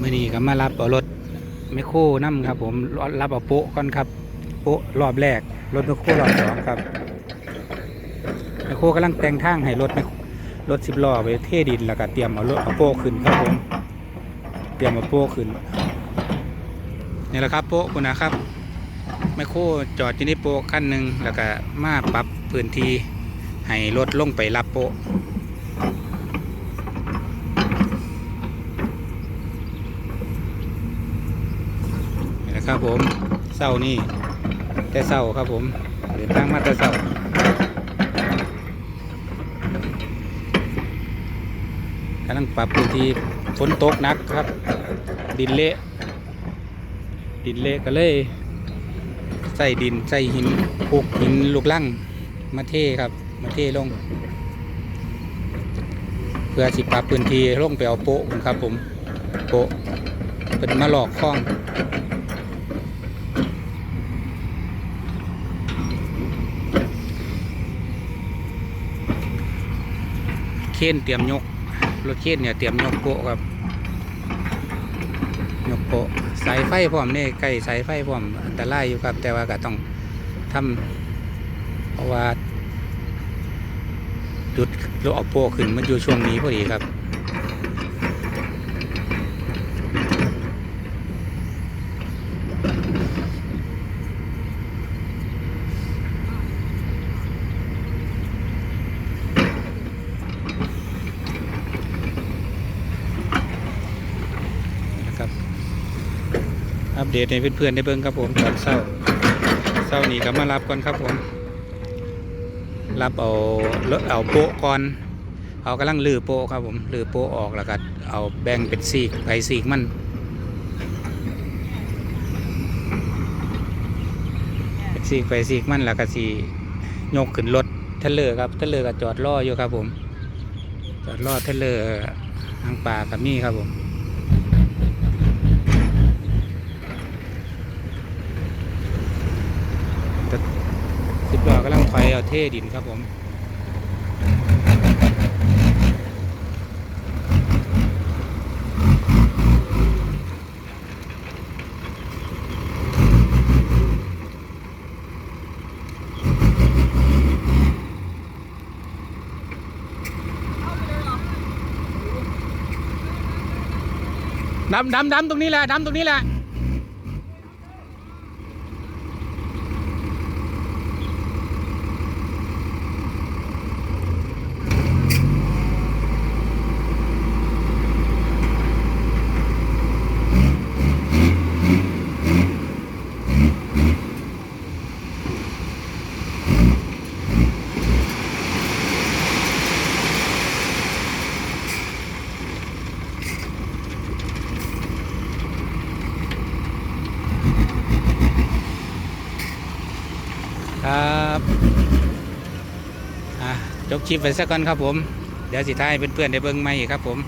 มื่อนี้ก็มารับเอารถไมโครนํครับ ผมรับเอาโป๊ะก่อนครับ โป๊ะรอบแรกรถไมโครรอบสองครับไมโครกำลังแต่งทางให้รถไมรถสิบล้อไปเทดินแล้วก็เตรียมเอารถเอาโป๊ะขึ้นครับผมเตรียมเอาโป๊ะขึ้นนี่แหละครับโป๊ะคุณนะครับไมโครจอดอยู่ในโป๊ะขั้นหนึ่งแล้วก็มาปรับพื้นที่ให้รถลงไปรับโป๊ะ นี่นะ ครับผมเศร้านี่แต่เศร้าครับผมเดินทางมาแต่เศร้ากำลังปรับพื้นที่ฝนตกหนักครับ ดินเละดินเละก็เลยใส่ดินใส่หินปลูกหินลูกลังมาเทครับ มาเทลง เพื่อสิปรับพื้นที่ลงไปเอาโปะครับผมโปะเป็นมาหลอกคล้อง เคนเตรียมยก รถเคนเนี่ยเตรียมยกโปะครับยกโปะสายไฟพร้อมนี่ใกล้สายไฟพร้อมอันตรายอยู่ครับ แต่ว่าก็ต้องทำเพราะว่าจุดเราเอาโปะขึ้นมันอยู่ช่วงนี้พอดีครับ อัปเดตให้เพื่อนๆได้เบิ่งครับผมตอนเศร้าเศร้านี่ก็มารับก่อนครับผม รับเอาเลอะเอาโปะก่อนเอากำลังลือโปะครับผมลือโปะออกแล้วก็เอาแบ่งเป็นสีกไปสีกมันเป็นสีกไปสีกมันแล้วก็สียกขึ้นรถเทเลอร์ครับเทเลอร์ก็จอดรออยู่ครับผม จอดรอเทเลอร์ทางป่ากับมี่ครับผม สิบล้อกำลังไฟ เอาเทดินครับผม ดำดำดำตรงนี้แหละดำตรงนี้แหละ ครับอะจบคลิปไปสักก่อนครับผม เดี๋ยวสิท้ายเพื่อนๆได้เบิ่งไม่ครับผม